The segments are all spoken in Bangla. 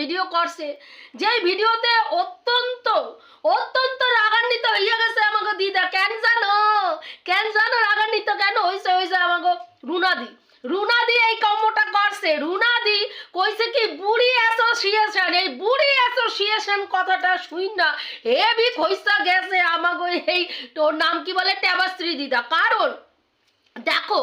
ভিডিও করছে। যেই ভিডিওতে অত্যন্ত অত্যন্ত রাগান্বিত হইয়া গেছে আমাকে দিদা। কেন জানো? কেন জানো রাগান্বিত কেন হইছে হইছে আমাকে রুনাদি। রুনাদি এই কর্মটা করছে। রুনাদি কইছে কি, বুড়ি অ্যাসোসিয়েশন এই বুড়ি অ্যাসোসিয়েশন কথাটা শুই না। হেবি খইসা গেছে আমাকে এই তোর নাম কি বলে? ট্যাবাশ্রী দিদা। কারণ, দেখো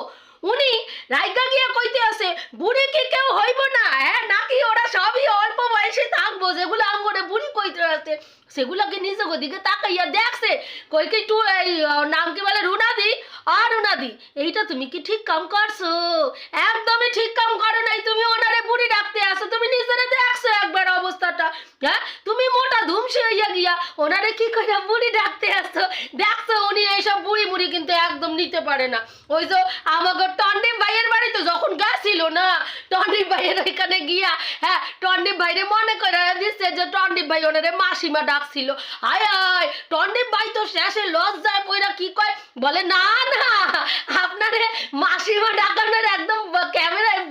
উনি রাইগা গিয়ে কইতে আছে, বুড়ি কি কেউ হইব না? হ্যাঁ নাকি ওরা সবই অল্প বয়সে থাকব, যেগুলো আঙ্গরে বুড়ি কইতে আছে, সেগুলোকে নিজে দিকে তাকাইয়া দেখছে। কই কি টু এই নাম কি বলে, রুনাদি? আর রুনাদি, এইটা তুমি কি ঠিক কাম করছ? একদমই ঠিক কাম করো নাই, তুমি ওনারে বুড়ি ডাকতে আসো তুমি নিজেরে দেখছ একবার অবস্থাটা। হ্যাঁ তুমি মোটা ধুমসে হইয়া গিয়া, ওনারে কি করে বুড়ি ডাকতে আসছো দেখছ উনি এইসব বুড়ি বুড়ি কিন্তু একদম নিতে পারে না। ওই যে আমাকে টন্ডিপ ভাইয়ের বাড়িতে যখন গেছিল না টন্ডিপ ভাইয়ের গিয়া হ্যাঁ ভাইরে মনে করে দিচ্ছে যে ভাই ওনারে মাসিমা ডাকছিল। আয় আয় ভাই তো শেষে লজ্জায় কি কয়? বলে, না না, আপনারে মাসিমা ডাকানোর একদম ক্যামেরায়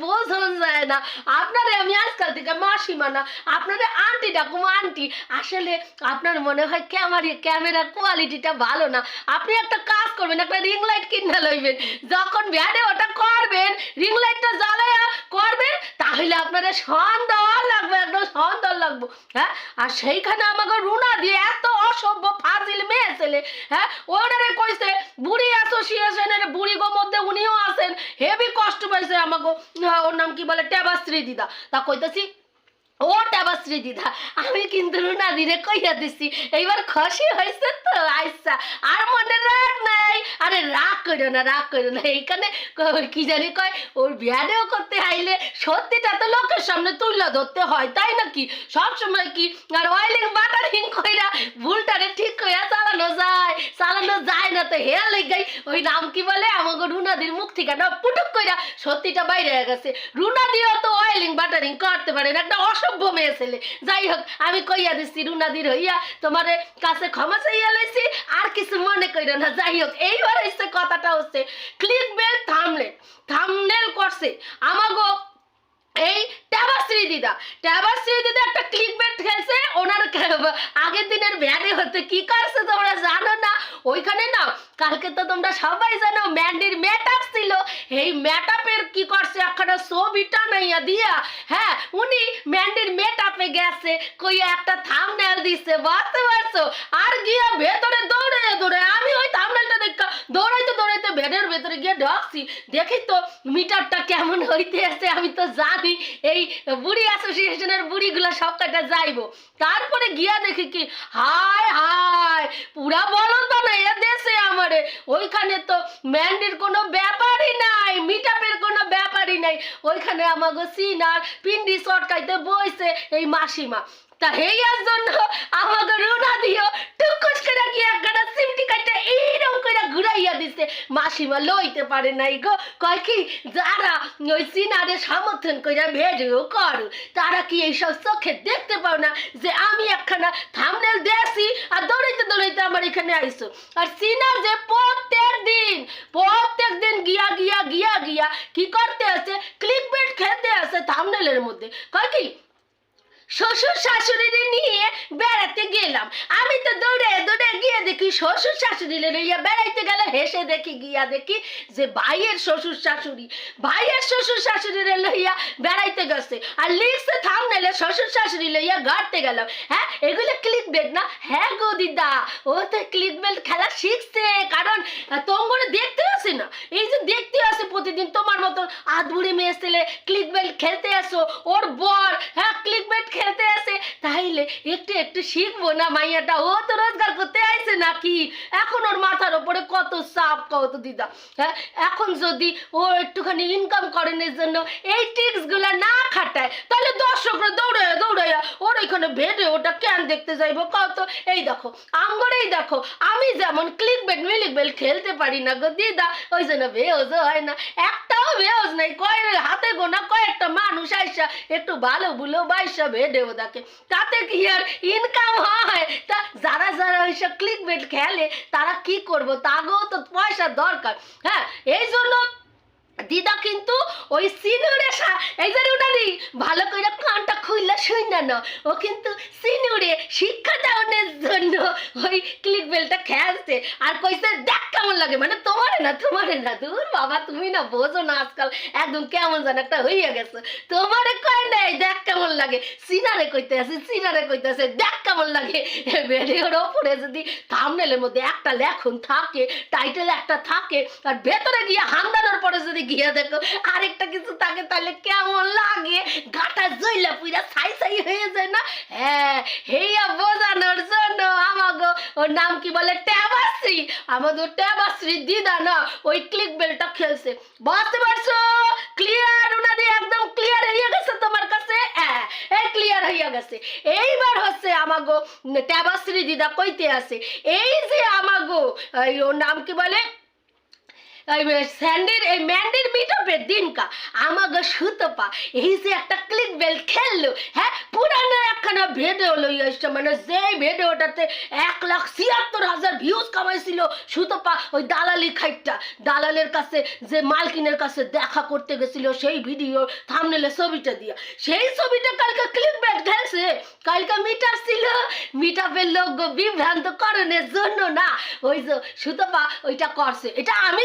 যায় না। আপনারে আমি আজকাল থেকে মাসিমা না, আপনারে আন্টি ডাকুম, আন্টি। আসলে আপনার মনে হয় ক্যামেরা ক্যামেরা কোয়ালিটিটা ভালো না। আপনি একটা কাজ করবেন, একটা রিং লাইট কিনে লইবেন। যখন ভ্যানে ওটা করবেন রিং লাইটটা জ্বালায়া করবেন তাহলে আপনারা সন্দেহ লাগবে, একদম সন্দেহ লাগবো। হ্যাঁ? আর সেইখানে আমাকে রুনা দিয়ে এত অসভ্য ফাজিল মেয়ে ছেলে হ্যাঁ? ওনারে কইছে, বুড়ি অ্যাসোসিয়েশনের বুড়ি গো মধ্যে উনিও আছেন হেভি কষ্ট পাইছে আমাকে। ওর নাম কি বলে? ট্যাবাশ্রী দিদা। তা কইতেছি ও টাবাশ্রী দিদা আমি কিন্তু রুনা দিরে কইয়া দিছি, এইবার খুশি হয়েছে তো, আইসা। আর মনে রাখ নাই। আরে রাগ করো না, রাগ করো না। এইখানে ক- জানি কয়, ওর বিয়ারেও করতে আইলে সত্যিটা তো লোকের সামনে তুলে ধরতে হয়, তাই নাকি? সব সময় কি, আর অয়েলিং বাটারিং কইরা ভুলটারে ঠিক কইরা চালানো যায়। চালানো যায় না তো, হেয়া লেগাই ওই নাম কি বলে আমাকে রুনাদির মুখ থেকে না, পুটুক কইরা সত্যিটা বাইরে গেছে। রুনাদিও তো অয়েলিং বাটারিং করতে পারে না, একটা অসভ্য মেয়ে ছেলে যাই হোক আমি কইয়া দিচ্ছি রুনাদির হইয়া তোমার কাছে ক্ষমা চাইয়া লইছি, আর কিছু মনে কইরো না। যাই হোক এইবার হচ্ছে কথাটা হচ্ছে ক্লিক বেল থামলেট থামনেল করছে। আমাগো এই ট্যাবাশ্রী দিদা ট্যাবাশ্রী দিদা একটা ক্লিক বেট খেলছে, ওনার আগের দিনের ভ্যানে হতে কি করছে তোমরা জানো না? ওইখানে না কালকে তো তোমরা সবাই জানো ম্যান্ডির মেটাপ ছিল। এই মেটাপের কি করছে? একখানা ছবিটা নাইয়া দিয়া। হ্যাঁ উনি ম্যান্ডির মেটাপে গেছে কই একটা থামনেল দিছে। বুঝতে পারছ আর গিয়া ভেতরে দৌড়ে দৌড়ে আমি ওই থামনেলটা দেখা, দৌড়াইতে দৌড়াইতে ভ্যানের ভেতরে গিয়ে ঢকছি। দেখি তো মিটারটা কেমন হইতে আছে আমি তো জানি। এই বুড়ি অ্যাসোসিয়েশনের বুড়িগুলো সব কটা যাইবো। তারপরে গিয়া দেখি কি, হায় হায়, পুরা বলো তো না এ দেশে আমারে ওইখানে তো ম্যান্ডির কোনো ব্যাপারই নাই মিটাপের কোনো ব্যাপারই নাই। ওইখানে আমাকে সিনার পিন্ডি সটকাইতে বইছে এই মাসিমা। তা হেয়ার জন্য আমাকে রুনা দিও। টুকুস করে গিয়ে একটা সিমটি কাটে এইরকম করে ঘুরাইয়া দিছে। মাসিমা লইতে পারে নাই গো। কয় কি, যারা ওই সিনারে সমর্থন করে ভিডিও করো, তারা কি এইসব চোখে দেখতে পাও না যে আমি একখানা থামনেল দেছি আর দৌড়াইতে দৌড়াইতে আমার এখানে আইসো আর সিনা যে প্রত্যেক দিন প্রত্যেক দিন গিয়া গিয়া গিয়া গিয়া কি করতে আছে? ক্লিক বেট খেলতে আছে থামনেলের মধ্যে। কয় কি শ্বশুর শাশুড়ি নিয়ে বেড়াতে গেলাম। আমি তো দৌড়ে দৌড়ে গিয়ে দেখি শ্বশুর শাশুড়ি লইয়া বেড়াইতে গেলে, হেসে দেখি, গিয়া দেখি যে ভাইয়ের শ্বশুর শাশুড়ি, ভাইয়ের শ্বশুর শাশুড়ি লইয়া বেড়াইতে গেছে। আর লিখছে থাম নাইলে শ্বশুর শাশুড়ি লইয়া গাড়তে গেলাম হ্যাঁ এগুলো ক্লিক বেট না? হ্যাঁ গো দিদা, ও তো ক্লিক বেল খেলা শিখছে। কারণ তোমরা দেখতে আসে না। এই যে দেখতে আসে প্রতিদিন তোমার মতো আধুরি মেয়ে ছেলে ক্লিক বেল খেলতে আসো, ওর বর হ্যাঁ ক্লিক বেট খেলতে আসে, তাইলে একটু একটু শিখব না মাইয়াটা? ও তো রোজগার করতে আইছে নাকি? এখন ওর মাথার ওপরে কত চাপ, কত দিদা হ্যাঁ? এখন যদি ও একটুখানি ইনকাম করেনের জন্য, এই টিপসগুলা না খাটায় তাহলে দর্শকরা দৌড়ে দৌড়ে ওর ওইখানে ভেটে ওটা কেন দেখতে যাইবো? কত? এই দেখো আমগরেই দেখো, আমি যেমন ক্লিক বেট মিলিক বেল খেলতে পারি না গো দিদা, ওই জন্য বেহজ হয় না। একটাও বেহজ নাই কয় হাতে গোনা কয়েকটা মানুষ আইসা একটু ভালো বুলো বাইসা ভেডে ওদাকে তাতে কি আর ইনকাম হয়? তা যারা যারা ওই সব ক্লিক বেট খেলে, তারা কি করব? তাগো তো পয়সা দরকার। হ্যাঁ এই জন্য দিদা কিন্তু ওই সিনুরে এই যে রুনাদি ভালো করে কানটা খুললে শুন না। ও কিন্তু সিনুরে শিক্ষা দেওয়ানোর জন্য ওই ক্লিক বেলটা খেলছে। আর কইছে, দেখ কেমন লাগে। মানে তোমারে না তোমারে না, দূর বাবা, তুমি না বোঝো না আজকাল একদম কেমন যেন একটা হইয়া গেছে। তোমারে কয় নাই, দেখ কেমন লাগে। সিনারে কইতে আছে, সিনারে কইতে আছে, দেখ কেমন লাগে। ভিডিওর ওপরে যদি থামনেলের মধ্যে একটা লেখন থাকে টাইটেল একটা থাকে, আর ভেতরে গিয়ে হামদানোর পরে যদি গিয়ে দেখো, আরেকটা কিছু থাকে, তাহলে কেমন লাগে? গাটা জইলা পুরা ছাই ছাই হয়ে যায় না? হ্যাঁ হেয়া বোঝানোর জন্য আমাগো, ওর নাম কি বলে? ট্যাবাশ্রী আমাদের ট্যাবাশ্রী দিদা না, ওই ক্লিক বেলটা খেলছে। বুঝতে পারছ? ক্লিয়ার ওনাদি একদম ক্লিয়ার হয়ে গেছে তোমার কাছে? হ্যাঁ ক্লিয়ার হয়ে গেছে। এইবার হচ্ছে আমাগো ট্যাবাশ্রী দিদা কইতে আছে, এই যে আমাগো ওর নাম কি বলে? স্যান্ডির এই ম্যান্ডির দিনকা সুতপা। এই যে একটা ক্লিক বেল খেললো হ্যাঁ পুরানো একখানা ভিডিও লই আসছে মানে যেই ভিডিওটাতে এক লাখ ছিয়াত্তর হাজার ভিউজ কামাইছিল সুতপা ওই দালালি খাইটটা। দালালের কাছে, যে মালকিনের কাছে দেখা করতে গেছিল, সেই ভিডিও থামনেলে ছবিটা দিয়া। সেই ছবিটা কালকে ক্লিক বেল খেলছে, কালকে মিটার ছিল। মিটাপের লোক বিভ্রান্ত করণের জন্য না, ওই যে সুতপা ওইটা করছে। এটা আমি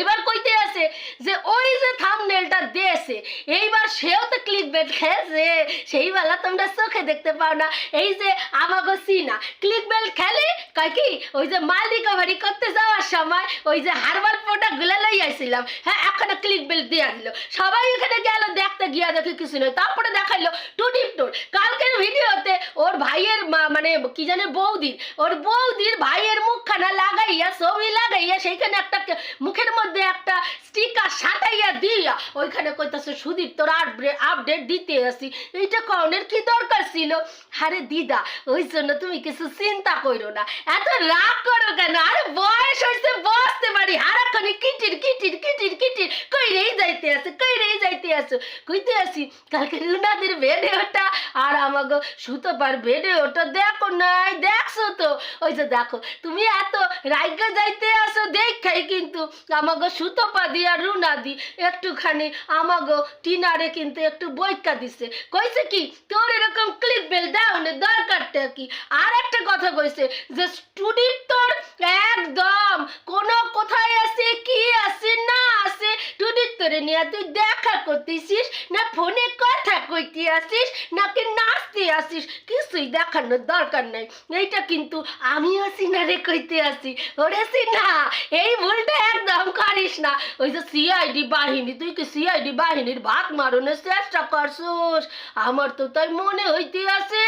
এবার কইতে আছে যে ওই যে থামনেলটা দিয়েছে, এইবার সেও তো ক্লিক বেট খেলছে। সেই বেলা তোমরা চোখে দেখতে পাও না, এই যে আমাগো সিনা ক্লিক বেল খেলে কয় কি, ওই যে মাল রিকভারি করতে যাওয়ার সময় ওই যে হারবাল প্রোডাক্টগুলো লই আইছিলাম। হ্যাঁ এখানে ক্লিক বেল দিয়া দিল। সবাই এখানে গেল, দেখতে গিয়া দেখে কিছু নয় তারপরে দেখাইলো টু ডিপ টোর কালকের ভিডিওতে ওর ভাইয়ের মানে কি জানে বৌদির, ওর বৌদির ভাইয়ের মুখখানা লাগাইয়া, ছবি লাগাইয়া, সেইখানে একটা মুখের মধ্যে একটা স্টিকার সাটাইয়া দিয়া ওইখানে কইতাছে, সুদীপ, তোর আপডেট দিতে আসি। এইটা কনের কি দরকার ছিল? আরে দিদা, ওই জন্য তুমি কিছু চিন্তা করো না। এত রাগ করো কেন? আরে বয়স হয়েছে বসতে পারি। হারাক্ষণে কিটির কিটির কিটির কিটির। কইরেই যাইতে আছে কইরেই যাইতে আছো কইতে আসি, কালকে রুনাদের ভিডিওটা আর আমাকে সুতোপার ভিডিওটা দেখো নাই, দেখছ তো? ওই যে দেখো, তুমি এত রাইগা যাইতে আসো, দেখাই কিন্তু আমাকে সুতোপা দি আর রুনা দি, একটুখানি আমাগো টিনারে কিন্তু একটু বইকা দিছে। কইছে কি, তোর এরকম ক্লিক বেল দাও না, দরকারটা কি? আর একটা কথা কইছে যে স্টুডির তোর একদম কোন কোথায় আছে, কি আছে, না আছে টুডির তোরে নিয়ে তুই দেখা করতেছিস, না ফোনে কথা কইতে আসিস, নাকি নাচতে আসিস? কিছুই দেখানোর দরকার নেই। এইটা কিন্তু আমিও সিনারে কইতে আসি। ওরে সিনা এই ভুলটা একদম করিস না। ওই যে সিআইডি বাহিনী, তুই কি সিআইডি বাহিনীর ভাত মারনের চেষ্টা করছিস? আমার তো তাই মনে হইতে আছে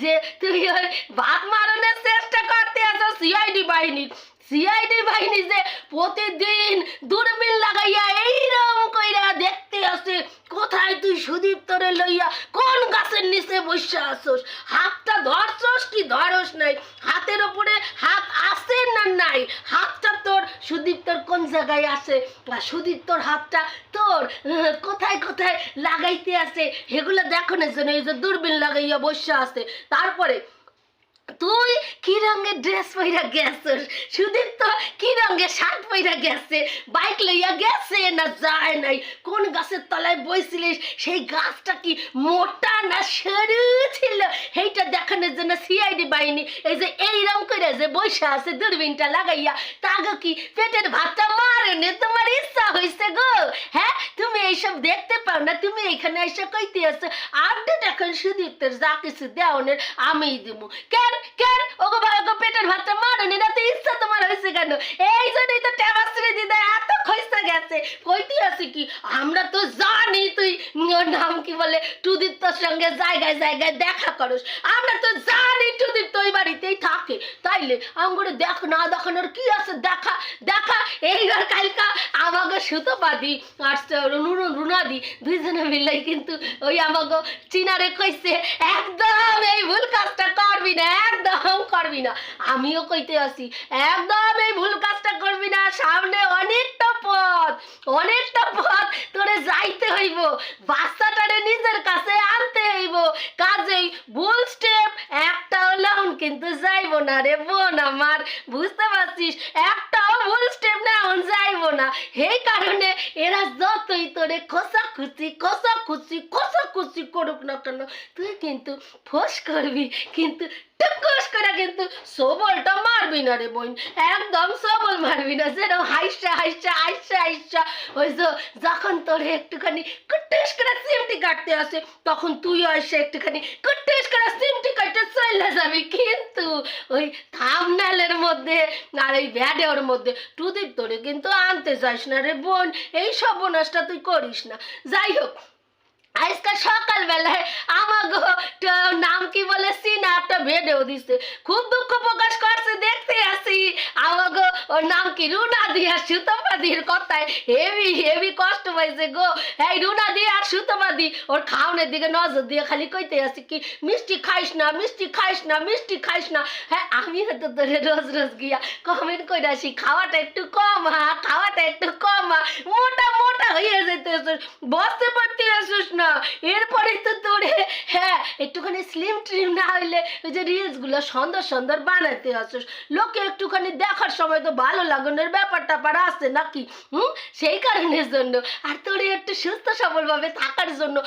যে তুই ওই ভাত মারনের চেষ্টা করতে আছো সিআইডি বাহিনীর। সিআইডি বাহিনী যে প্রতিদিন দূরবীন লাগাইয়া এইরকম কইরা দেখতে আসে, কোথায় তুই সুদীপ তোরে লইয়া কোন গাছের নিচে বসে আসোস হাতটা ধরছস কি ধরস নাই? হাতের ওপরে হাত আছে না নাই? হাতটা তোর, সুদীপ তোর কোন জায়গায় আছে? সুদীপ তোর হাতটা তোর কোথায় কোথায় লাগাইতে আছে? এগুলো না জন্য এই যে দূরবীন লাগাইয়া বসে আছে। তারপরে তুই কি রঙের ড্রেস পইরা গেছিস? সুদীপ তো কি রঙের শার্ট পইরা গেছে? বাইক লইয়া গেছে না যায় নাই? কোন গাছের তলায় বইছিলিস? সেই গাছটা কি মোটা না সরু ছিল? সেইটা দেখানোর জন্য সিআইডি বাহিনী এই যে এইরকম করে যে বৈশা আছে দূরবীনটা লাগাইয়া, তাগো কি পেটের ভাতটা মারেনে তোমার ইচ্ছা হয়েছে গো? হ্যাঁ তুমি এইসব দেখতে পাও না, তুমি এখানে এসে কইতে আছো আপডেট এখন সুদীপ্তের যা কিছু দেওয়ানের আমিই দিব কেন কেন? ওগো ভাই পেটের ভাতটা মারনি না তো ইচ্ছা তোমার হয়েছে কেন? এই জন্যই তো দিদা এত গেছে। কইতে আছে কি? আমরা তো জানি তুই নাম কি বলে? টুদীপ্তর সঙ্গে জায়গায় জায়গায় দেখা করস। আমরা তো জানি ওই বাড়িতেই থাকে। তাইলে আঙ্গুরে দেখ না দেখানোর কি আছে? দেখা দেখা। এইবার কালকা আমাকে আর রুনু, রুনাদি দুইজনে মিলে কিন্তু ওই আমাকে চিনারে কইছে একদম এই ভুল কাজটা করবি না একদম করবি না। আমিও কইতে আসি, একদম এই ভুল কাজটা করবি না। সামনে অনেকটা পথ অনেকটা পথ তোরে যাইতে হইব। বাচ্চাটারে নিজের কাছে আনতে হইব। কাজেই ভুল স্টেপ একটাও লং কিন্তু যাইব না রে বোন আমার। বুঝতে পারছিস? একটাও ভুল স্টেপ না এখন যাইব না। এই কারণে এরা যতই তোরে খোসা খুচি খোসা খুচি খোসা খুচি করুক না কেন, তুই কিন্তু ফোস করবি। কিন্তু কিন্তু সবলটা মারবি না রে বোন। একদম সবল মারবি না। যেরকম হাইসা হাইসা হাইসা হাইসা। ওই যে যখন একটুখানি করে সিমটি কাটতে আসে, তখন তুই এসে একটুখানি করে সিমটি কাটতে চলে যাবি। কিন্তু ওই থামনালের মধ্যে আর মধ্যে টুদির তোরে কিন্তু আনতে যাস না রে বোন। এই সর্বনাশটা তুই করিস না। যাই হোক, আজকে সকালবেলায় আমাগো নাম কি বলে, সিনা একটা ভেডেও দিছে। খুব দুঃখ প্রকাশ করছে, দেখতে আসি। আমাগো, ওর নাম কি? রুনা দিয়া সুতপাদির কথায়। হেভি হেভি কষ্ট পাইছে গো। এই রুনা দিয়ে আর সুতপাদি ওর খাওনের দিকে নজর দিয়ে খালি কইতে আসি কি, মিষ্টি খাইস না, মিষ্টি খাইস না, মিষ্টি খাইস না। হ্যাঁ আমি হয়তো তোরে রোজ রোজ গিয়া কমেন্ট করে আসি, খাওয়াটা একটু কম, হা, খাওয়াটা একটু কম, হা, মোটা মোটা হয়ে যেতে বসতে পারতে আসিস না। এরপরে তো তোরে হ্যাঁ একটুখানি স্লিম না হইলে ওই যে রিলসগুলো সুন্দর সুন্দর আসিস। লোকে একটুখানি দেখার সময় তো ভালো লাগানোর আছে নাকি? হুম? সেই কারণের জন্য। আর তোরে একটু সুস্থ সবলভাবে থাকার জন্য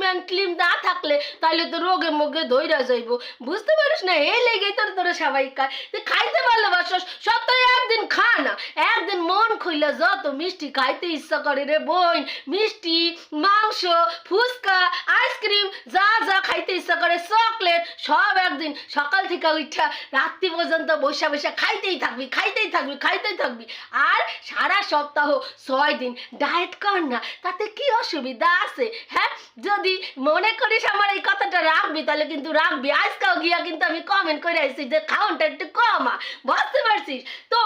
অ্যান্ড ক্লিম না থাকলে তাহলে তো রোগে মোগে ধৈরা যাইব। বুঝতে পারিস না? এই লেগেই তোর তোরা সবাই খায়। তুই খাইতে ভালোবাসস সপ্তাহে একদিন খা না। একদিন মন খুইলে যত মিষ্টি খাইতে ইচ্ছা করে রে বোন। মিষ্টি, মাংস, ফুচকা আইসক্রিম যা যা খাইতে ইচ্ছা করে চকলেট সব একদিন সকাল থেকে উঠা রাত্রি পর্যন্ত বসে বসে খাইতেই থাকবি খাইতেই থাকবি খাইতেই থাকবি। আর সারা সপ্তাহ ছয় দিন ডায়েট কর না, তাতে কি অসুবিধা আছে? হ্যাঁ যদি মনে করিস আমার এই কথাটা রাখবি, তাহলে কিন্তু রাখবি। আজকাল গিয়া কিন্তু আমি কমেন্ট করে আসছি যে খাওয়ানটা একটু কমা। বুঝতে পারছিস? তো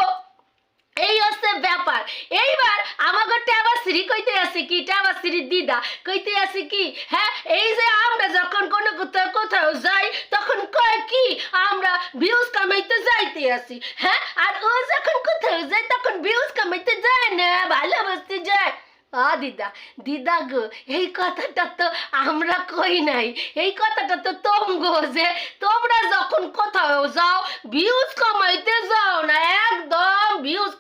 এই হচ্ছে ব্যাপার। এইবার আমাকে ট্যাবা সিঁড়ি কইতে আছে কি? ট্যাবা সিঁড়ি দিদা। কইতে আছে কি? হ্যাঁ এই যে আমরা যখন কোনো কোথাও কোথাও যাই, তখন কয় কি? আমরা ভিউজ কামাইতে যাইতে আসি। হ্যাঁ আর ও যখন কোথাও যায়, তখন ভিউজ কামাইতে যায় না, ভালোবাসতে যায়। আ, দিদা দিদা গো, এই কথাটা তো আমরা কই নাই। এই কথাটা তো তোম গো যে তোমরা যখন কোথাও যাও ভিউজ কামাইতে যাও না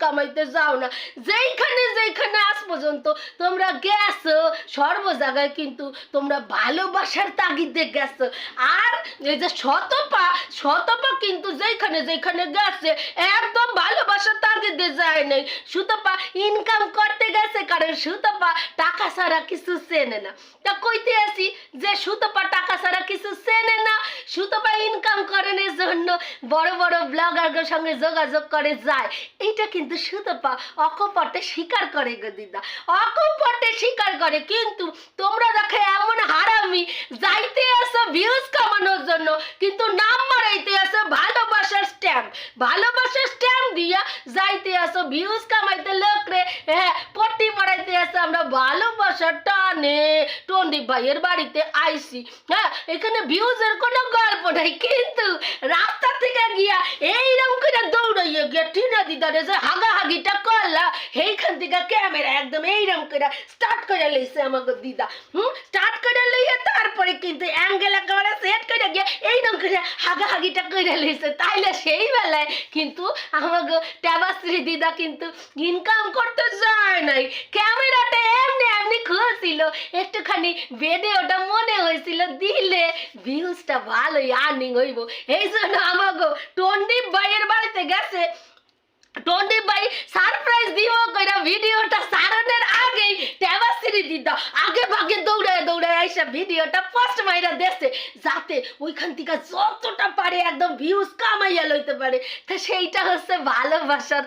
কামাইতে যাও না। যেইখানে যেইখানে আজ পর্যন্ত তোমরা গেছো সর্ব জায়গায় কিন্তু তোমরা ভালোবাসার তাগিদে গেছো। আর এই যে শতপা শতপা কিন্তু যেইখানে যেইখানে গেছে, একদম ভালোবাসার তাগিদে যায় নাই। সুতপা ইনকাম করতে গেছে কারণ সুতপা টাকা ছাড়া কিছু চেনে না। তা কইতে আসি যে সুতপা টাকা ছাড়া কিছু চেনে না। সুতপা ইনকাম করানোর জন্য বড় বড় ব্লগারদের সঙ্গে যোগাযোগ করে যায়। এইটা কিন্তু সুতপা অকপটে স্বীকার করে গো দিদা। অকপটে স্বীকার করে, কিন্তু তোমরা দেখে এমন হারামি, যাইতে আসো ভিউজ কামানোর জন্য, কিন্তু নাম মারাইতে আসো ভালোবাসার স্ট্যাম্প ভালোবাসার স্ট্যাম্প দিয়া যাইতে আসো ভিউজ কামাইতে লোক রে হ্যাঁ পট্টি মারাইতে আসো আমরা ভালোবাসার টানে টন্ডি ভাইয়ের বাড়িতে আইসি। হ্যাঁ এখানে ভিউজের কোনো গল্প নাই, কিন্তু রাস্তা থেকে গিয়া এইরকম করে দৌড়াইয়ে গিয়া টিনা দিদারে যে হাগাহাগিটা করলা এইখান থেকে ক্যামেরা একদম এইরকম করে স্টার্ট করে লইছে আমাকে দিদা। হুম স্টার্ট করে লইয়ে তারপরে কিন্তু অ্যাঙ্গেল একেবারে সেট করে গিয়ে এইরকম করে হাগাহাগিটা করে লইছে। তাইলে সেই বেলায় কিন্তু আমাকে ট্যাবাশ্রী দিদা কিন্তু ইনকাম করতে যায় নাই। ক্যামেরাটা এমনি এমনি খুলছিল। একটুখানি বেডে ওটা মনে হয়েছিল, দিলে ভিউজটা ভালোই আর্নিং হইব। এই জন্য আমাকে টন্ডিপ ভাইয়ের বাড়িতে গেছে সারপ্রাইজ দিব কইরা ভিডিওটা দিদা আগে ভাগে দৌড়ায় দৌড়ায় আইসা ভিডিওটা পোস্ট মাইরা যাতে ওইখান থেকে যতটা পারে একদম ভিউজ কামাইয়া লইতে পারে। তা সেইটা হচ্ছে ভালোবাসার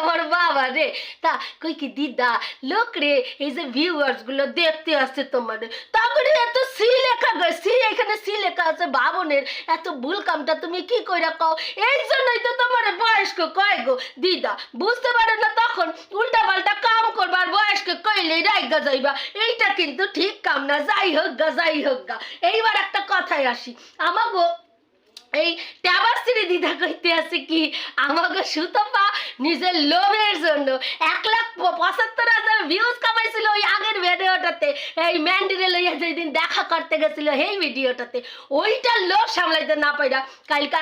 আমার বাবা রে। তা কই কি, দিদা, লোক রে, এই যে ভিউয়ার্সগুলো দেখতে আসছে তোমার। তারপরে এত সি লেখা সি এখানে সি লেখা আছে বাবনের এত ভুল কামটা তুমি কি কইরা কও? এই জন্যই তো তোমার বয়স্ক, কয় গো। দিদা, বুঝতে পারো না, তখন উল্টা পাল্টা কাম করবার বয়সকে কইলে রাইগা যাইবা এইটা কিন্তু ঠিক কাম না, যাই হোক গা, যাই হোক গা। এইবার একটা কথায় আসি। আমাগো এই ট্যাবাস্ত্রী দিদা কইতে আছে কি? আমাকে সুতপা নিজের লোভের জন্য এক লাখ পঁচাত্তর হাজার ভিউজ কামাইছিল ওই আগের ভিডিওটাতে। এই ম্যান্ডিরে লইয়া যেদিন দেখা করতে গেছিল এই ভিডিওটাতে। ওইটা লোভ সামলাইতে না পাইরা কালকা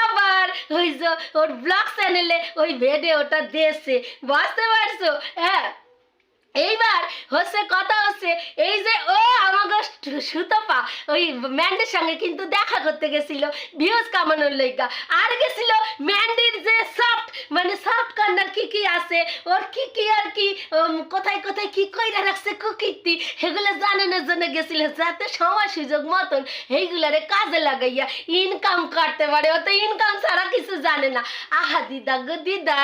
আবার ওই যে ওর ব্লগ চ্যানেলে ওই ভিডিওটা দিয়েছে। বুঝতে পারছ? হ্যাঁ। এইবার হচ্ছে কথা হচ্ছে এই যে ও আমাকে সুতপা, ওই ম্যান্ডির সঙ্গে কিন্তু দেখা করতে গেছিল, ভিউজ কামানোর লইগা আর গেছিল ম্যান্ডির যে সফট মানে সফট কর্নার কি কি আছে, ওর কি কি আর কি কোথায় কোথায় কি কইরা রাখছে কুকিরটি সেগুলো জানানোর জন্য গেছিল, যাতে সময় সুযোগ মতন এইগুলারে কাজে লাগাইয়া ইনকাম করতে পারে। ও তো ইনকাম ছাড়া কিছু জানে না। আহা, দিদা গো, দিদা,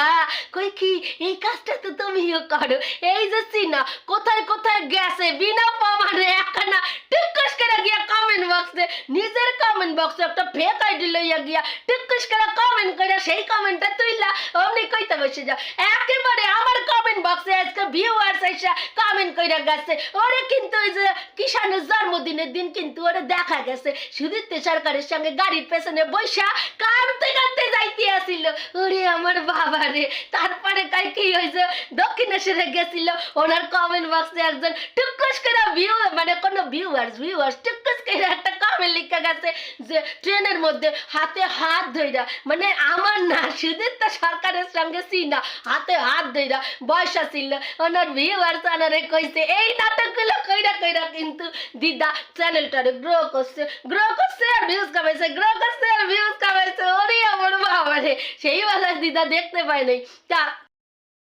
কই কি, এই কাজটা তো তুমিও করো। এই যে চিনা কোথায় কোথায় গেছে? বিনা প্রমাণে একখানা টুকুস করে গিয়া কমেন্ট বক্সে নিজের কমেন্ট বক্সে একটা ফেক আইডি লইয়া গিয়া টুকুস করে কমেন্ট করে সেই কমেন্টটা তুইলা। অমনি কইতে বসে যাও একেবারে আমার কমেন্ট বক্সে আজকে ভিউয়ার্স এসে কমেন্ট কইরা গেছে। ওরে কিন্তু ওই যে কিষানের জন্মদিনের দিন কিন্তু ওরে দেখা গেছে। সুদীপ্ত সরকারের সঙ্গে গাড়ির পেছনে বৈশা কানতে কানতে যাইতে আসিল। ওরে আমার বাবা রে তারপরে কাই কি হয়েছে দক্ষিণেশ্বরে গেছিল। ওনার কমেন্ট বক্সে একজন টুকুস করে ভিউ মানে কোনো ভিউয়ার্স ভিউয়ার্স টুকুস করে একটা কমেন্ট লিখে গেছে যে, ট্রেনের মধ্যে হাতে হাত ধইরা মানে আমার না, সুদীপ্ত সরকারের সঙ্গে সিনা, হাতে হাত ধইরা বয়সা ছিল। ওনার ভিউয়ার্স ওনারে কইছে, এই নাটকগুলো কইরা কইরা কিন্তু দিদা চ্যানেলটারে গ্রো করছে গ্রো করছে আর ভিউজ কামাইছে গ্রো করছে আর ভিউজ কামাইছে। ওরে আমার বাবা রে সেই বেলা দিদা দেখতে পাই নাই। তা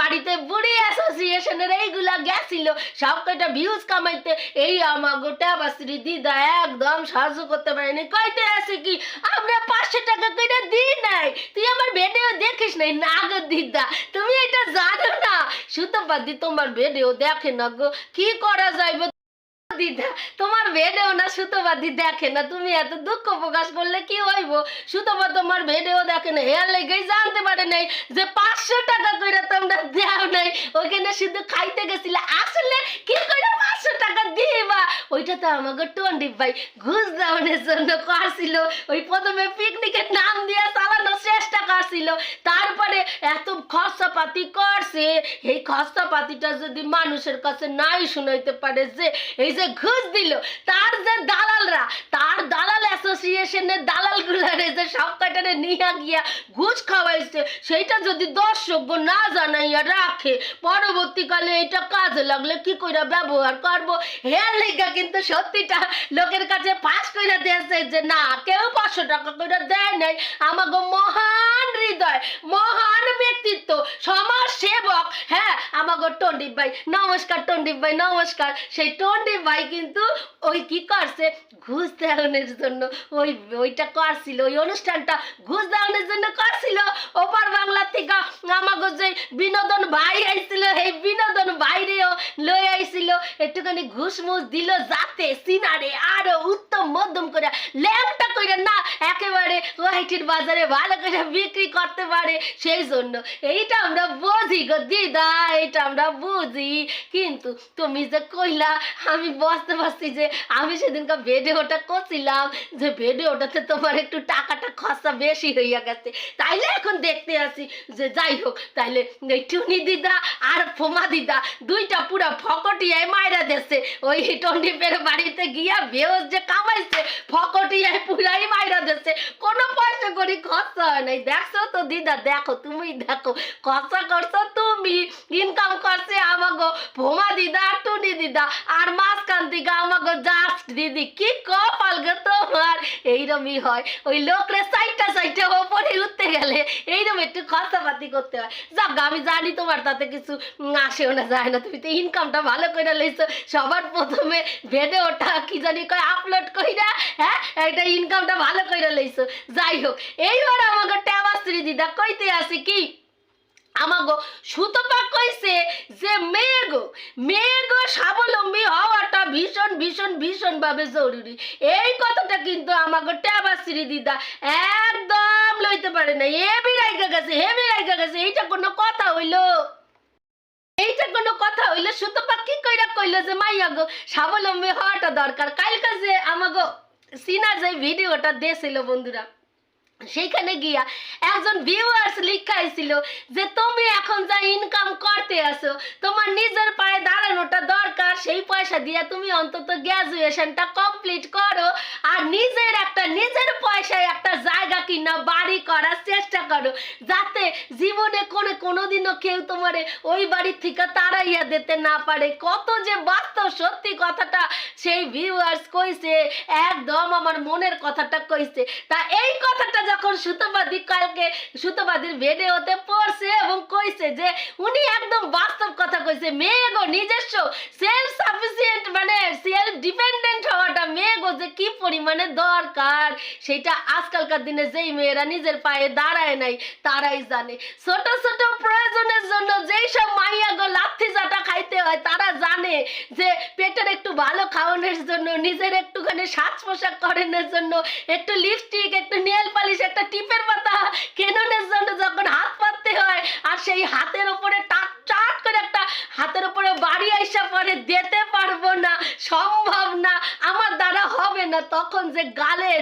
বাড়িতে বুড়ি অ্যাসোসিয়েশনের এইগুলা গেছিল। সব কয়টা ভিউজ কামাইতে, এই আমার গোটা বাসরি দিদা একদম সাহায্য করতে পারেনি। কইতে আছে কি, আমরা পাঁচশো টাকা কইটা দিই নাই। তুই আমার ভিডিও দেখিস নাই, না গো দিদা। তুমি এটা জানো না। সুতপাদি তোমার ভিডিও দেখে না গো। কি করা যাইবে? দিদা, তোমার ভিডিও না সুতোবাদি দেখে না, তুমি এত দুঃখ প্রকাশ করলে কি হইব? তোমার ভিডিও দেখে না, হেয়ার জানতে পারে নাই যে পাঁচশো টাকা করে তোমরা দেও নাই। ওইখানে শুধু খাইতে গেছিলে, আসলে কি করে পাঁচশো টাকা দিবা? ওইটা তো আমাকে ভাই, ঘুষ দেওয়ানোর জন্য করছিল। ওই প্রথমে পিকনিকের নাম দিয়ে চেষ্টা করছিল। তারপরে এত খরচাপাতি করছে, এই খরচাপাতিটা যদি মানুষের কাছে নাই শুনাইতে পারে যে, এই যে ঘুষ দিল। তার যে দালালরা তার দালাল অ্যাসোসিয়েশনের দালালগুলারে যে সব কটারে নিয়ে গিয়া ঘুষ খাওয়াইছে, সেইটা যদি দর্শক না জানাইয়া রাখে, পরবর্তীকালে এটা কাজে লাগলে কি কইরা ব্যবহার করব? হেয়ার লেগা কিন্তু সত্যিটা লোকের কাছে পাস কইরা দিয়েছে যে, না, কেউ পাঁচশো টাকা কইরা দেয় নাই। আমাকে মহান হৃদয়, মহান ব্যক্তিত্ব, সমাজ সেবক। হ্যাঁ আমাকে টন্ডিপ ভাই, নমস্কার টন্ডিপ ভাই, নমস্কার। সেই টন্ডিপ ভাই কিন্তু ওই কি করছে? ঘুষ দেওয়ানোর জন্য ওই, ওইটা করছিল ওই অনুষ্ঠানটা ঘুষ দেওয়ানোর জন্য করছিল ওপার বাংলা থেকে আমাকে যে বিনোদন ভাই আইছিল এই বিনোদন বাইরেও লই আইছিল। একটুখানি ঘুষ মুষ দিল যাতে সিনারে আরও উত্তম মধ্যম করে। ল্যাংটা করে না, একেবারে ওয়াইটির বাজারে ভালো করে বিক্রি করতে পারে সেই জন্য। এইটা আমরা বুঝি গো দিদা, এইটা আমরা বুঝি। কিন্তু তুমি যে কইলা, আমি বুঝতে পারছি যে আমি সেদিনকার ভিডিওটা করছিলাম যে ভিডিওটাতে তোমার একটু টাকাটা খরচা বেশি হইয়া গেছে। তাইলে এখন দেখতে আসি যে যাই হোক, তাইলে এই টুনি দিদা আর ফোমা দিদা দুইটা পুরা ফকটিয়ায় মাইরা দেছে ওই টন্ডিপের বাড়িতে গিয়া বেহস যে কামাইছে, ফকটিয়ায় পুরাই মাইরা দেছে কোনো পয়সা করি খরচা হয় নাই। দেখছ তো দিদা, দেখো তুমি দেখো। খরচা করছ তুমি ইনকাম করছে আমাগো ফোমা দিদা আর টুনি দিদা। আর মাঝখান থেকে আমাকে জাস্ট দিদি, কি কপাল গো তোমার? এইরমই হয়। ওই লোকরে সাইডটা সাইডটা ওপরে উঠতে গেলে এইরকম একটু খরচাপাতি করতে হয়। যাক আমি জানি তোমার তাতে কিছু আসেও না, যায় না। তুমি তো ইনকামটা ভালো করে লইছো। সবার প্রথমে ভিডিওটা কি জানি কয় আপলোড কইরা হ্যাঁ একটা ইনকামটা ভালো করে লইছো। যাই হোক, এইবার আমাকে ট্যাবাশ্রী দিদা কইতে আছে কি? আমাগো, সুতপা কইছে যে মেয়েগো মেয়েগো স্বাবলম্বী হওয়াটা ভীষণ ভীষণ ভীষণ ভাবে জরুরি। এই কথাটা কিন্তু আমাগো ট্যাবাশ্রী দিদা একদম লইতে পারে না হেভি রাইগা গেছে, হেভি রাইগা গেছে, এইটা কোনো কথা হইল? এইটা কোনো কথা হইল? সুতপা কি কইরা কইলো যে, মাইয়া গো, স্বাবলম্বী হওয়াটা দরকার। কালকে যে আমাগো সিনা যে ভিডিওটা দিয়েছিল বন্ধুরা সেইখানে গিয়া একজন ভিউয়ার্স লিখাইছিল যে, তুমি এখন যা ইনকাম করতে আসো তোমার নিজের পায়ে দাঁড়ানোটা দরকার, সেই পয়সা দিয়ে তুমি অন্তত গ্র্যাজুয়েশনটা কমপ্লিট করো আর নিজের একটা, নিজের পয়সায় একটা জায়গা কিনা, বাড়ি করার চেষ্টা করো, যাতে জীবনে করে কোনোদিনও কেউ তোমারে ওই বাড়ির থেকে তাড়াইয়া দিতে না পারে। কত যে বাস্তব, সত্যি কথাটা সেই ভিউয়ার্স কইছে, একদম আমার মনের কথাটা কইছে। তা এই কথাটা যখন সুতোবাদী কালকে সুতোবাদীর ভিডিওতে পড়ছে এবং কইছে যে উনি একদম বাস্তব কথা কইছে, মেয়ে গো নিজস্ব সেলফ সাফিসিয়েন্ট মানে সেলফ ডিপেন্ডেন্ট হওয়াটা মেয়ে গো যে কি পরিমাণে দরকার, সেটা আজকালকার দিনে যেই মেয়েরা নিজের পায়ে দাঁড়ায় নাই তারাই জানে। ছোট ছোট প্রয়োজনের জন্য যেই সব মাইয়া গো লাথি চাটা খাইতে হয়, তারা জানে যে পেটের একটু ভালো খাওয়ানোর জন্য, নিজের একটুখানি সাজ পোশাক করানোর জন্য, একটু লিপস্টিক একটু নেল পালিশ একটা টিপের পাতা। কেননের জন্য যখন হাত হয়, আর সেই হাতের টাট টাট করে একটা হাতের বাড়ি আইসা পরে পারব না, সম্ভব না, আমার দ্বারা হবে না। তখন যে গালে,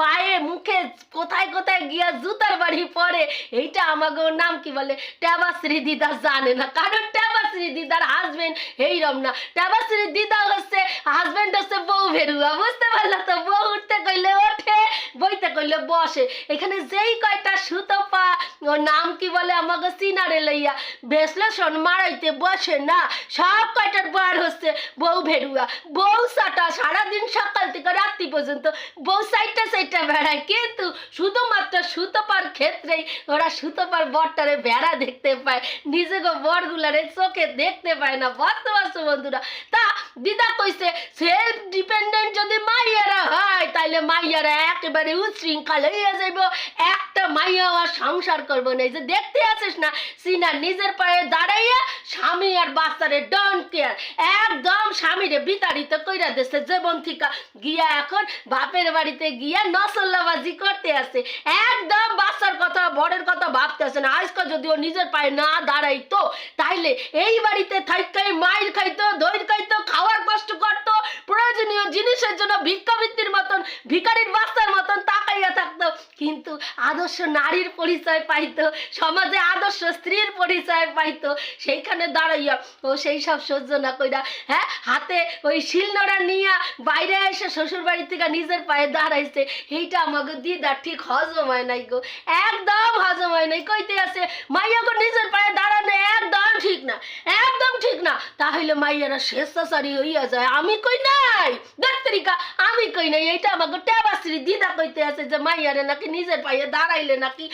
পায়ে, মুখে কোথায় কোথায় গিয়া জুতার বাড়ি পড়ে, এইটা আমাকে নাম কি বলে? ট্যাবাশ্রী দিদা জানে না। কারণ ট্যাবাশ্রী দিদার হাজবেন্ড এইরম না ট্যাবাশ্রী দিদা হচ্ছে হাজবেন্ড হচ্ছে বউ ভেরুয়া, বুঝতে পারলা তো? বউ উঠতে কইলে ওঠে, বইতে কইলে বসে। এখানে যেই কয়টা সুতো পা ওর নাম কি বলে আমাকে সিনারে লইয়া। বিশ্লেষণ মারাইতে বসে না, সব কয়টার বার হচ্ছে বউ ভেরুয়া। বউ সাটা সারাদিন সকাল থেকে রাত্রি পর্যন্ত, বউ সাইডটা সাইডটা বেড়ায়। কিন্তু শুধুমাত্র সুতোপার ক্ষেত্রেই ওরা সুতোপার বরটারে বেড়া দেখতে পায়। নিজেকে বরগুলারে চোখে দেখতে পায় না বুঝতে পারছ বন্ধুরা। তা দিদা কইছে সেলফ ডিপেন্ডেন্ট যদি মাইয়ারা হয়, তাইলে মাইয়ারা একেবারে উচ্ছৃঙ্খল হইয়া যাইব। একটা মাইয়া আর সংসার করব না। এই যে দেখতে আছিস না, সিনা নিজের পায়ে দাঁড়াইয়া স্বামী আর বাচ্চারে ডোন্ট কেয়ার একদম স্বামীরে বিতাড়িত কইরা দেশে জীবন থিকা। গিয়া এখন বাপের বাড়িতে গিয়া নসল্লাবাজি করতে আছে। একদম বাচ্চার কথা বড়ের কথা ভাবতে আসে না। আজকে যদি ও নিজের পায়ে না দাঁড়াইতো, তাইলে এই বাড়িতে থাইকাই মাইল খাইতো দই খাইতো খাওয়ার কষ্ট করতো। প্রয়োজনীয় জিনিসের জন্য ভিক্ষাবৃত্তির মতন, ভিখারির বাচ্চার মতন তাকাইয়া থাকতো। কিন্তু আদর্শ নারীর পরিচয় পাইতো, সমাজে আদর্শ স্ত্রীর পরিচয় পাইতো, সেইখানে দাঁড়াইয়া ও সেই সব সহ্য না কইরা হ্যাঁ হাতে ওই শিলনোড়া নিয়া বাইরে এসে শ্বশুর বাড়ি থেকে নিজের পায়ে দাঁড়াইছে। এইটা আমাকে দিদা ঠিক হজম হয় নাই গো, একদম হজম হয় নাই। কইতে আছে গো নিজের পায়ে দাঁড়ানো একদম ঠিক না, একদম ঠিক না। তাহলে মাইয়ারা স্বেচ্ছাচারী হইয়া যায়। আমি কই আমি কই নাই এইটা আমাকে দিদা কইতে আছে যে মাইয়ারা নাকি নিজের পায়ে দাঁড়াইলে নাকি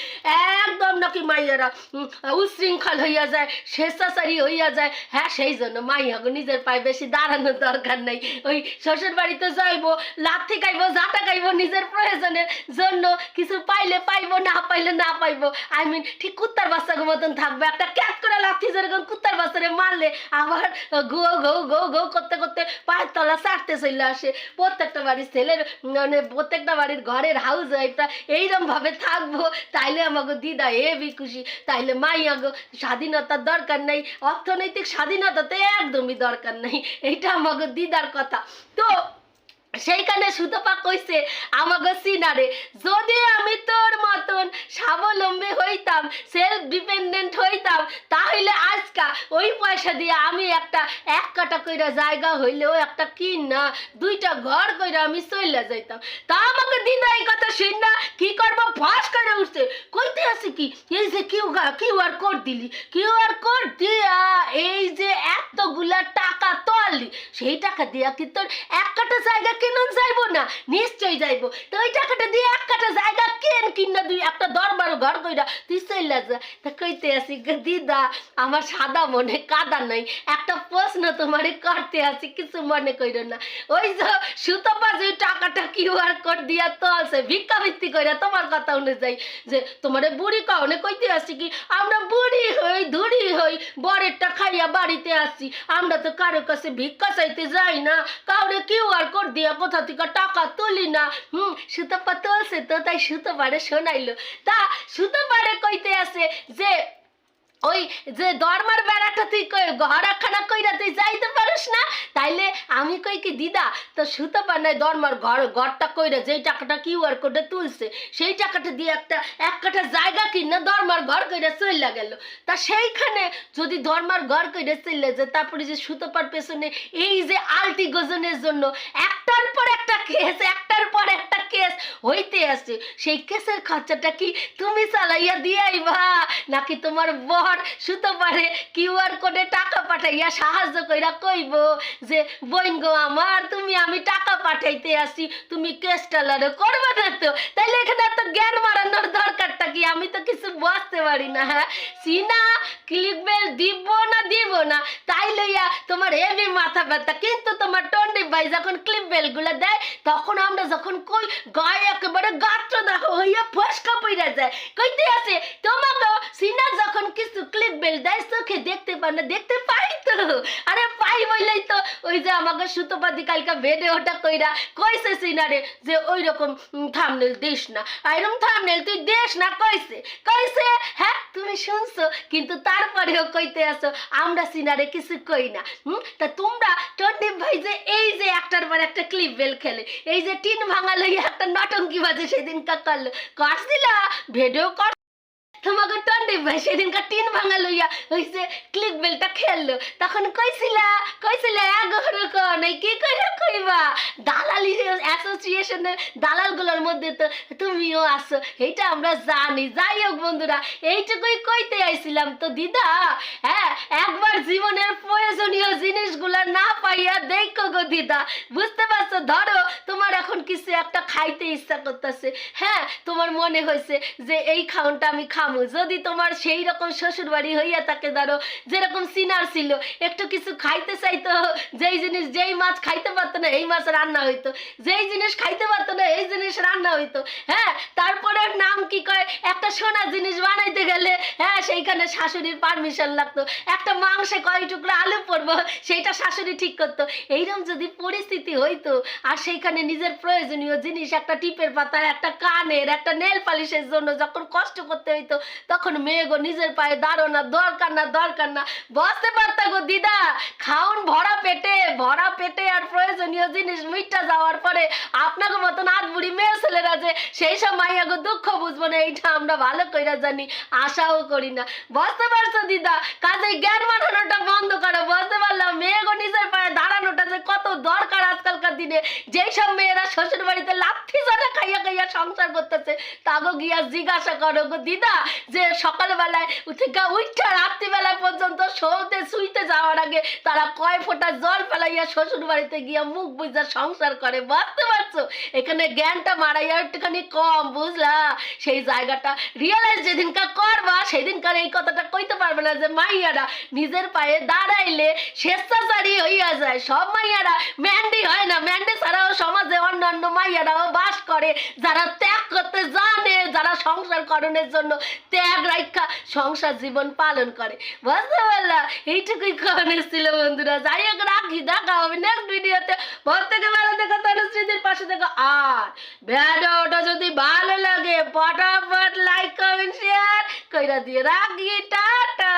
একদম নাকি মাইয়ারা উম, উচ্ছৃঙ্খল হইয়া যায় স্বেচ্ছাচারী হইয়া যায়। হ্যাঁ সেই জন্য মাইয়াগো নিজের পায়ে বেশি দাঁড়ানোর দরকার নাই। ওই শ্বশুর বাড়িতে যাইবো লাথি খাইবো খাইবো নিজের প্রয়োজনের জন্য কিছু পাইলে পাইবো না পাইলে না পাইবো। আই মিন ঠিক কুত্তার বাচ্চার মতন থাকবে। একটা ক্যাট করে লাথি যেরকম কুত্তার বাচ্চারে মারলে আবার গো গো গো গো করতে করতে পায়ের তলা চাটতে চলে আসে। প্রত্যেকটা বাড়ির ছেলের মানে প্রত্যেকটা বাড়ির ঘরের হাউস ওয়াইফটা এইরকম ভাবে থাকব, তাইলে আমাকে দিদা হেবি খুশি, তাইলে মাই আগো স্বাধীনতার দরকার নাই, অর্থনৈতিক স্বাধীনতা তো একদমই দরকার নাই, এইটা আমাকে দিদার কথা। তো সেইখানে সুতপা কইছে আমাকে সিনারে, যদি আমি তোর মতন স্বাবলম্বী হইতাম সেলফ ডিপেন্ডেন্ট হইতাম, তাহলে আজকা ওই পয়সা দিয়ে আমি একটা এক কাটা কইরা জায়গা হইলেও একটা কিন না দুইটা ঘর কইরা আমি চইলা যাইতাম। তা আমাকে দিদা এই কথা শুন না, কি করব? ফাঁস করে উঠছে। কইতে আছে কি? এই যে কিউ কিউ আর কোড দিলি, কিউ আর কোড দিয়া এই যে এতগুলা টাকা পারলি সেই টাকা দিয়া কি তোর এক কাটা জায়গা কিনুন যাইবো না? নিশ্চয়ই যাইবো। তো ওই টাকাটা দিয়ে এক কাটা জায়গা কেন কিনা দুই একটা দরবার ঘর কইরা তুই চইলা যা। তা কইতে আসি দিদা, আমার সাদা মনে কাদা নাই। একটা প্রশ্ন তোমারে করতে আছি কিছু মনে কইরো না। ওই যে সুতপা যে টাকাটা কিউআর কোড দিয়া তো আছে ভিক্ষাবৃত্তি কইরা তোমার কথা অনুযায়ী। যে তোমারে বুড়ি কাউনে কইতে আসি কি, আমরা বুড়ি হই, ধুড়ি হই, বরেরটা খাইয়া বাড়িতে আসি। আমরা তো কারও কাছে ভিক্ষা চাইতে যাই না। কাউরে কিউআর কোড দিয়া কোথা থেকে টাকা তুলি না। হুম, সুতপা তুলছে তো, তাই সুতো পারে শোনাইলো। তা সুতো পারে কইতে আছে যে ওই যে দরমার বেড়াটা তুই কই ঘর একখানা কইরা তুই যাইতে পারিস না? তাইলে আমি কই কি, দিদা, তো সুতো পানায় দরমার ঘর, ঘরটা কইরা যেই টাকাটা কিউআর কোডে তুলছে, সেই টাকাটা দিয়ে একটা এক কাঠা জায়গা কিনা দরমার ঘর কইরা চইলা গেল। তা সেইখানে যদি দরমার ঘর কইরা চললে যে তারপরে যে সুতোপার পেছনে এই যে আলটি গজনের জন্য একটার পর একটা কেস, একটার পর একটা কেস হইতে আছে সেই কেসের খরচাটা কি তুমি চালাইয়া দিয়ে আইবা নাকি তোমার বর পারে কিউআর কোডে টাকা পাঠাইয়া সাহায্য কইরা কইব যে বইন গো আমার, তুমি আমি টাকা পাঠাইতে আসি, তুমি কেসটা লড়ে করবে না তো? তাইলে এখানে এত জ্ঞান মারানোর দরকারটা কি? আমি তো কিছু বুঝতে পারি না হ্যাঁ? সিনা ক্লিক বেল দিব না দিব না? তাই লইয়া তোমার হেভি মাথা ব্যথা। কিন্তু তোমার টন্ডি ভাই যখন ক্লিপ বেলগুলো দেয়, তখন আমরা যখন কই, গায়ে একেবারে গাত্র দেখো হইয়া ফসকা পইরা যায়। কইতে আছে তোমাকে সিনা যখন কিছু ক্লিপ বেল দেয় চোখে দেখতে না, দেখতে পাই তো। আরে পাই বললেই তো, ওই যে আমাকে কালকা কইরা কইছে সিনারে যে ওই রকম থামনেল দিস না। এরকম থামনেল তুই না, কইছে। কইছে হ্যাঁ তুমি শুনছো, কিন্তু তারপরেও কইতে আসো আমরা সিনারে কিছু কই না। তা তোমরা টন্ডি ভাই যে এই যে একটার পর একটা ক্লিপ বেল খেলে, এই যে টিন ভাঙা লইয়া একটা নটঙ্কি বাজে সেদিন কা করল। কাটছিলা ভিডিও কর তোমাকে টন্ডি ভাই সেদিনকার টিন ভাঙা লইয়া যে ক্লিক বেলটা খেললো। তখন কইছিলা কইছিলা এগারো কন এই কি করে কইবা? দালালি অ্যাসোসিয়েশনের দালালগুলোর মধ্যে তো তুমিও আছো, এইটা আমরা জানি। যাই হোক বন্ধুরা, এইটুকুই কইতে আইছিলাম তো দিদা হ্যাঁ একবার জীবনের প্রয়োজনীয় জিনিসগুলো না পাইয়া দেখো গো দিদা। বুঝতে পারছ? ধরো, তোমার এখন কিছু একটা খাইতে ইচ্ছা করতেছে। হ্যাঁ তোমার মনে হয়েছে যে এই খাওনটা আমি খামু। যদি তোমার সেই রকম শ্বশুর বাড়ি হইয়া থাকে ধরো, যেরকম সিনার ছিল, একটু কিছু খাইতে চাইতো, যেই জিনিস, যেই মাছ খাইতে পারতো না, এই মাছ রান্না হইতো। যেই জিনিস খাইতে পারতো না, এই জিনিস রান্না হইতো। হ্যাঁ তারপরে নাম কি কয়? একটা সোনা জিনিস বানাইতে গেলে হ্যাঁ সেইখানে শাশুড়ির পারমিশন লাগতো। একটা মাংসে কয় টুকরা আলু পড়ব সেইটা শাশুড়ি ঠিক করতো। এইরকম যদি পরিস্থিতি হইতো, আর সেইখানে নিজের প্রয়োজনীয় জিনিস, একটা টিপের পাতা, একটা কানের, একটা নেল পালিশের জন্য যখন কষ্ট করতে হইতো তখন মেয়ে গো নিজের পায়ে দাঁড়ো না, দরকার না দরকার না। বসতে পারতা গো দিদা খাউন ভরা পেটে ভরা পেটে আর প্রয়োজনীয় জিনিস মিটটা যাওয়ার পরে আপনাকে মতন আট বুড়ি মেয়ে ছেলেরা যে সেই সব মাইয়া গো দুঃখ বুঝব না, এইটা আমরা ভালো কইরা জানি, আশাও করি না। বুঝতে পারছ দিদা? কাজে জ্ঞান বানানোটা বন্ধ করো বুঝতে পারলাম মেয়ে গো নিজের পায়ে দাঁড়ানোটা যে কত দরকার আজকালকার দিনে। যেই সব মেয়েরা শ্বশুর বাড়িতে লাথি জানা খাইয়া খাইয়া সংসার করতেছে, তাগো গিয়া জিজ্ঞাসা করো গো দিদা যে সকালবেলায় থেকে উঠা রাত্রিবেলা পর্যন্ত শোতে শুইতে যাওয়ার আগে তারা কয় ফোঁটা জল ফেলাইয়া শ্বশুর বাড়িতে গিয়া মুখ বুঝা সংসার করে, বুঝতে পারছ? এখানে জ্ঞানটা মারাইয়া একটুখানি কম, বুঝলা? সেই জায়গাটা রিয়েলাইজ যেদিনকার করবা, সেদিনকার এই কথাটা কইতে পারবে না যে মাইয়ারা নিজের পায়ে দাঁড়াইলে স্বেচ্ছাচারী হইয়া যায়। সব মাইয়ারা ম্যান্ডি হয় না। ম্যান্ডি ছাড়াও সমাজে অন্যান্য মাইয়ারাও বাস করে, যারা ত্যাগ করতে জানে, যারা সংসার করণের জন্য ত্যাগ রাখা সংসার জীবন পালন করে। বুঝতে পারলাম এইটুকুই খবর ছিল বন্ধুরা। যাই হোক, রাখি। দেখা হবে নেক্সট ভিডিওতে প্রত্যেকে ভালো দেখো তনুশ্রীদের পাশে দেখো আর ভিডিওটা যদি ভালো লাগে ফটাফট লাইক কমেন্ট শেয়ার কইরা দিয়ে রাখি, টাটা!